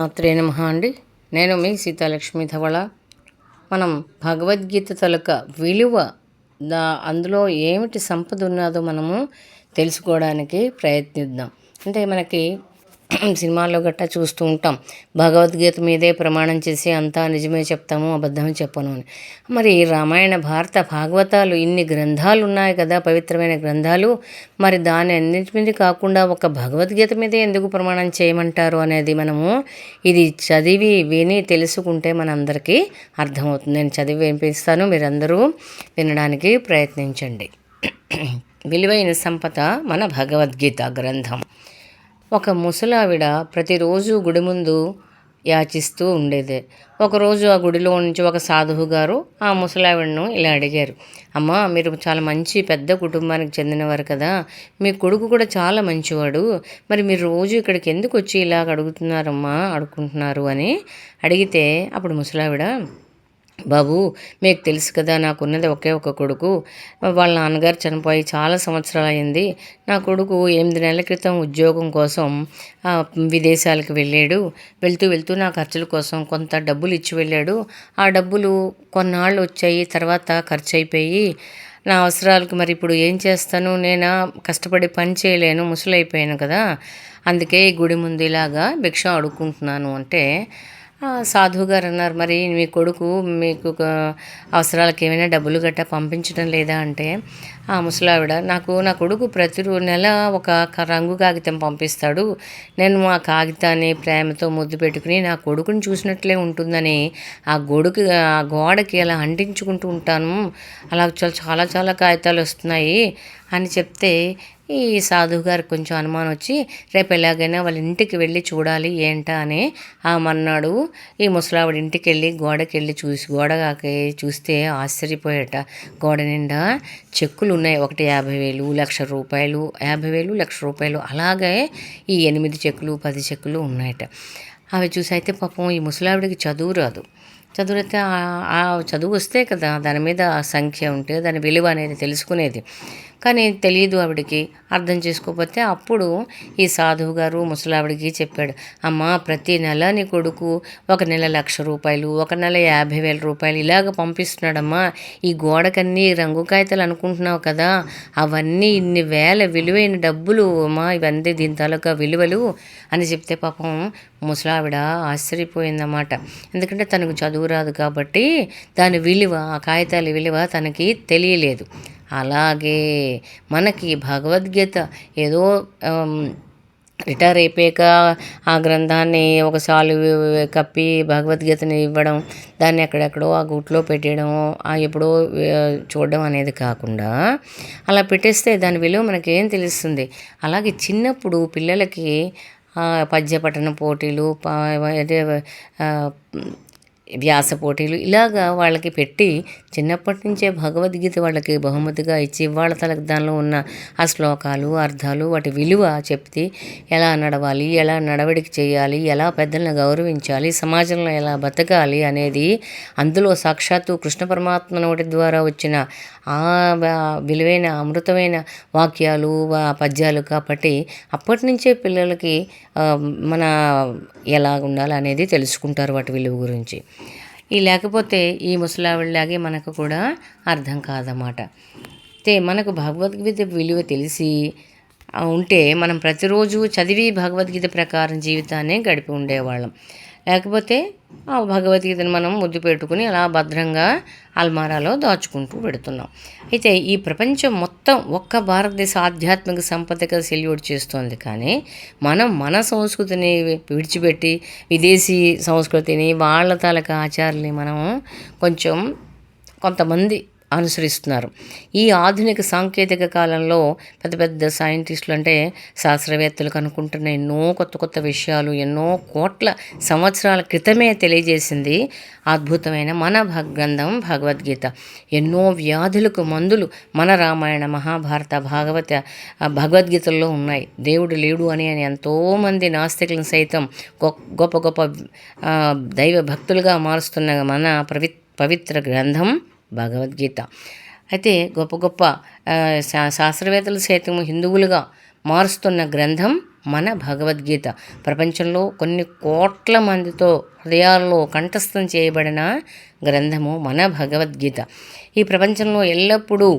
మాత్రే నమ అండి. నేను మీ సీతాలక్ష్మి ధవళ. మనం భగవద్గీత తలక విలువ దా అందులో ఏమిటి సంపద ఉన్నదో మనము తెలుసుకోవడానికి ప్రయత్నిద్దాం. అంటే మనకి సినిమాల్లో గట్టా చూస్తూ ఉంటాం. భగవద్గీత మీదే ప్రమాణం చేసి అంతా నిజమే చెప్తాము అబద్ధమే చెప్పను అని. మరి రామాయణ భారత భాగవతాలు ఇన్ని గ్రంథాలు ఉన్నాయి కదా పవిత్రమైన గ్రంథాలు. మరి దాని అన్నింటి మీద కాకుండా ఒక భగవద్గీత మీదే ఎందుకు ప్రమాణం చేయమంటారు అనేది మనము ఇది చదివి విని తెలుసుకుంటే మనందరికీ అర్థమవుతుంది. నేను చదివి వినిపిస్తాను మీరందరూ వినడానికి ప్రయత్నించండి. విలువైన సంపద మన భగవద్గీత గ్రంథం. ఒక ముసలావిడ ప్రతిరోజు గుడి ముందు యాచిస్తూ ఉండేది. ఒకరోజు ఆ గుడిలో నుంచి ఒక సాధువు గారు ఆ ముసలావిడను ఇలా అడిగారు అమ్మ మీరు చాలా మంచి పెద్ద కుటుంబానికి చెందినవారు కదా మీ కొడుకు కూడా చాలా మంచివాడు మరి మీరు రోజు ఇక్కడికి ఎందుకు వచ్చి ఇలాగ అడుగుతున్నారమ్మా అడుగుకుంటున్నారు అని అడిగితే అప్పుడు ముసలావిడ బాబు మీకు తెలుసు కదా నాకున్నది ఒకే ఒక కొడుకు. వాళ్ళ నాన్నగారు చనిపోయి చాలా సంవత్సరాలు అయింది నా కొడుకు ఎనిమిది నెలల క్రితం ఉద్యోగం కోసం విదేశాలకు వెళ్ళాడు. వెళ్తూ వెళ్తూ నా ఖర్చుల కోసం కొంత డబ్బులు ఇచ్చి వెళ్ళాడు. ఆ డబ్బులు కొన్నాళ్ళు వచ్చాయి తర్వాత ఖర్చు అయిపోయి నా అవసరాలకు మరి ఇప్పుడు ఏం చేస్తాను? నేను కష్టపడి పని చేయలేను ముసలైపోయాను కదా. అందుకే ఈ గుడి ముందు ఇలాగా భిక్ష అడుక్కుంటున్నాను అంటే సాధువు గారు అన్నారు మరి మీ కొడుకు మీకు ఒక అవసరాలకు ఏమైనా డబ్బులు గట్టా పంపించడం లేదా? అంటే ఆ ముసలావిడ నాకు నా కొడుకు ప్రతి నెల ఒక రంగు కాగితం పంపిస్తాడు. నేను ఆ కాగితాన్ని ప్రేమతో ముద్దు పెట్టుకుని నా కొడుకుని చూసినట్లే ఉంటుందని ఆ గొడుకు ఆ గోడకి అలా అంటించుకుంటూ ఉంటాను. అలా చాలా చాలా చాలా కాగితాలు వస్తున్నాయి అని చెప్తే ఈ సాధువు గారికి కొంచెం అనుమానం వచ్చి రేపు ఎలాగైనా వాళ్ళ ఇంటికి వెళ్ళి చూడాలి ఏంటా అని ఆ మన్నాడు. ఈ ముసలావిడ ఇంటికి వెళ్ళి గోడకి వెళ్ళి చూసి గోడకి చూస్తే ఆశ్చర్యపోయాట. గోడ నిండా చెక్కులు ఉన్నాయి ఒకటి యాభై వేలు లక్ష రూపాయలు యాభై వేలు లక్ష రూపాయలు. అలాగే ఈ ఎనిమిది చెక్కులు పది చెక్కులు ఉన్నాయట. అవి చూసి అయితే పాపం ఈ ముసలావిడికి చదువు రాదు. చదువు అయితే ఆ- చదువు వస్తే కదా దాని మీద సంఖ్య ఉంటే దాని విలువ అనేది తెలుసుకునేది. కానీ తెలియదు ఆవిడకి. అర్థం చేసుకోకపోతే అప్పుడు ఈ సాధువు గారు ముసలావిడికి చెప్పాడు అమ్మ ప్రతి నెల నీ కొడుకు ఒక నెల లక్ష రూపాయలు ఒక నెల యాభై వేల రూపాయలు ఇలాగ పంపిస్తున్నాడమ్మా. ఈ గోడకన్నీ రంగు కాగితాలు అనుకుంటున్నావు కదా. అవన్నీ ఇన్ని వేల విలువైన డబ్బులు అమ్మా ఇవన్నీ దీని తాలూకా విలువలు అని చెప్తే పాపం ముసలావిడ ఆశ్చర్యపోయిందన్నమాట. ఎందుకంటే తనకు చదువు రాదు కాబట్టి దాని విలువ ఆ కాగితాల విలువ తనకి తెలియలేదు. అలాగే మనకి భగవద్గీత ఏదో రిటైర్ అయిపోయాక ఆ గ్రంథాన్ని ఒకసారి కప్పి భగవద్గీతని ఇవ్వడం దాన్ని ఎక్కడెక్కడో ఆ గుట్లో పెట్టడం ఆ ఎప్పుడో చూడడం అనేది కాకుండా అలా పెట్టేస్తే దాని విలువ మనకేం తెలుస్తుంది? అలాగే చిన్నప్పుడు పిల్లలకి పద్య పఠన పోటీలు అదే వ్యాస పోటీలు ఇలాగా వాళ్ళకి పెట్టి చిన్నప్పటి నుంచే భగవద్గీత వాళ్ళకి బహుమతిగా ఇచ్చి వాళ్ళ తలకు దానిలో ఉన్న ఆ శ్లోకాలు అర్థాలు వాటి విలువ చెప్తే ఎలా నడవాలి ఎలా నడవడికి చేయాలి ఎలా పెద్దలను గౌరవించాలి సమాజంలో ఎలా బతకాలి అనేది అందులో సాక్షాత్తు కృష్ణ పరమాత్మ నోటి ద్వారా వచ్చిన ఆ విలువైన అమృతమైన వాక్యాలు వా- పద్యాలు కాబట్టి అప్పటి నుంచే పిల్లలకి మన ఎలా ఉండాలి అనేది తెలుసుకుంటారు వాటి విలువ గురించి. ఈ లేకపోతే ఈ ముసలావిడలాగే మనకు కూడా అర్థం కాదన్నమాట. అయితే మనకు భగవద్గీత విలువ తెలిసి ఉంటే మనం ప్రతిరోజు చదివి భగవద్గీత ప్రకారం జీవితాన్ని గడిపి ఉండేవాళ్ళం. లేకపోతే ఆ భగవద్గీతను మనం ముద్దు పెట్టుకుని అలా భద్రంగా అల్మారాలో దాచుకుంటూ పెడుతున్నాం. అయితే ఈ ప్రపంచం మొత్తం ఒక్క భారతదేశ ఆధ్యాత్మిక సంపదగా సెల్యూట్ చేస్తోంది. కానీ మనం మన సంస్కృతిని విడిచిపెట్టి విదేశీ సంస్కృతిని వాళ్ళ తాలూకా ఆచారాలని మనం కొంచెం కొంతమంది అనుసరిస్తున్నారు. ఈ ఆధునిక సాంకేతిక కాలంలో పెద్ద పెద్ద సైంటిస్టులు అంటే శాస్త్రవేత్తలు కనుక్కుంటున్న ఎన్నో కొత్త కొత్త విషయాలు ఎన్నో కోట్ల సంవత్సరాల క్రితమే తెలియజేసింది అద్భుతమైన మన భగ గ్రంథం భగవద్గీత. ఎన్నో వ్యాధులకు మందులు మన రామాయణ మహాభారత భాగవత భగవద్గీతల్లో ఉన్నాయి. దేవుడు లేడు అని అని ఎంతోమంది నాస్తికులను సైతం గొ- గొప్ప గొప్ప దైవ భక్తులుగా మారుస్తున్న మన పవి పవిత్ర గ్రంథం భగవద్గీత. అయితే గొప్ప గొప్ప శా శాస్త్రవేత్తలు సైతం హిందువులుగా మారుస్తున్న గ్రంథం మన భగవద్గీత. ప్రపంచంలో కొన్ని కోట్ల మందితో హృదయాల్లో కంఠస్థం చేయబడిన గ్రంథము మన భగవద్గీత. ఈ ప్రపంచంలో ఎల్లప్పుడూ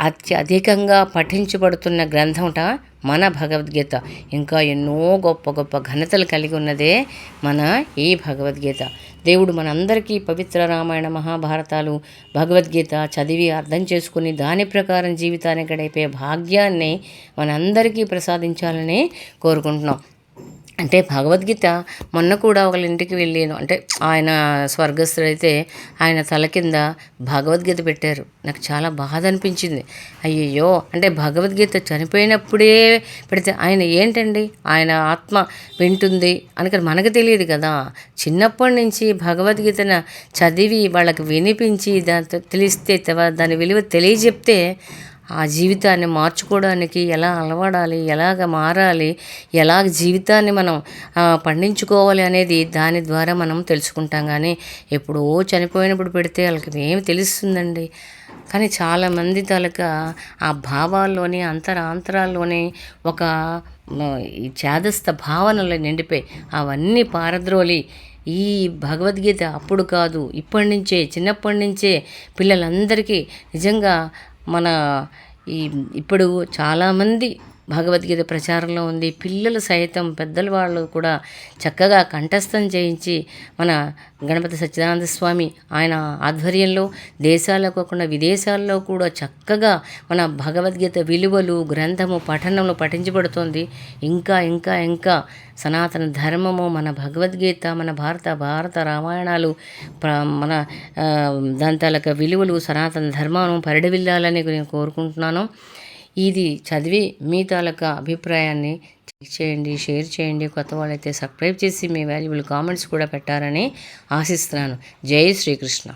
అత్యధికంగా పఠించబడుతున్న గ్రంథంట మన భగవద్గీత. ఇంకా ఎన్నో గొప్ప గొప్ప ఘనతలు కలిగి ఉన్నదే మన ఈ భగవద్గీత. దేవుడు మనందరికీ పవిత్ర రామాయణ మహాభారతాలు భగవద్గీత చదివి అర్థం చేసుకుని దాని ప్రకారం జీవితాన్ని గడిపే భాగ్యాన్ని మనందరికీ ప్రసాదించాలని కోరుకుంటున్నాం. అంటే భగవద్గీత మొన్న కూడా ఒకళ్ళ ఇంటికి వెళ్ళాను. అంటే ఆయన స్వర్గస్థుడైతే ఆయన తల కింద భగవద్గీత పెట్టారు. నాకు చాలా బాధ అనిపించింది. అయ్యయ్యో! అంటే భగవద్గీత చనిపోయినప్పుడే పెడితే ఆయన ఏంటండి? ఆయన ఆత్మ వింటుంది అని మనకు తెలియదు కదా. చిన్నప్పటి నుంచి భగవద్గీతను చదివి వాళ్ళకి వినిపించి దాంతో తెలిస్తే దాని విలువ తెలియజెప్తే ఆ జీవితాన్ని మార్చుకోవడానికి ఎలా అలవడాలి ఎలాగ మారాలి ఎలాగ జీవితాన్ని మనం పండించుకోవాలి అనేది దాని ద్వారా మనం తెలుసుకుంటాం. కానీ ఎప్పుడో చనిపోయినప్పుడు పెడితే వాళ్ళకి ఏమి తెలుస్తుందండి? కానీ చాలామంది తలక ఆ భావాల్లోని అంతరాంతరాల్లోని ఒక ఈ చేదస్థ భావనలు నిండిపోయి అవన్నీ పారద్రోలి. ఈ భగవద్గీత అప్పుడు కాదు ఇప్పటి నుంచే చిన్నప్పటి నుంచే పిల్లలందరికీ నిజంగా మన ఈ ఇప్పుడు చాలామంది భగవద్గీత ప్రచారంలో ఉంది. పిల్లలు సైతం పెద్దల వాళ్ళు కూడా చక్కగా కంఠస్థం చేయించి మన గణపతి సత్యనారాయణ స్వామి ఆయన ఆధ్వర్యంలో దేశాల్లో కాకుండా విదేశాల్లో కూడా చక్కగా మన భగవద్గీత విలువలు గ్రంథము పఠనంలో పఠించబడుతోంది. ఇంకా ఇంకా ఇంకా సనాతన ధర్మము మన భగవద్గీత మన భారత భారత రామాయణాలు మన దాని విలువలు సనాతన ధర్మం పరిడవిల్లాలని నేను కోరుకుంటున్నాను. ఇది చదివి మీ తాలూకా అభిప్రాయాన్ని చెక్ చేయండి షేర్ చేయండి. కొత్త వాళ్ళైతే సబ్స్క్రైబ్ చేసి మీ వాల్యుబుల్ కామెంట్స్ కూడా పెట్టారని ఆశిస్తున్నాను. జై శ్రీకృష్ణ.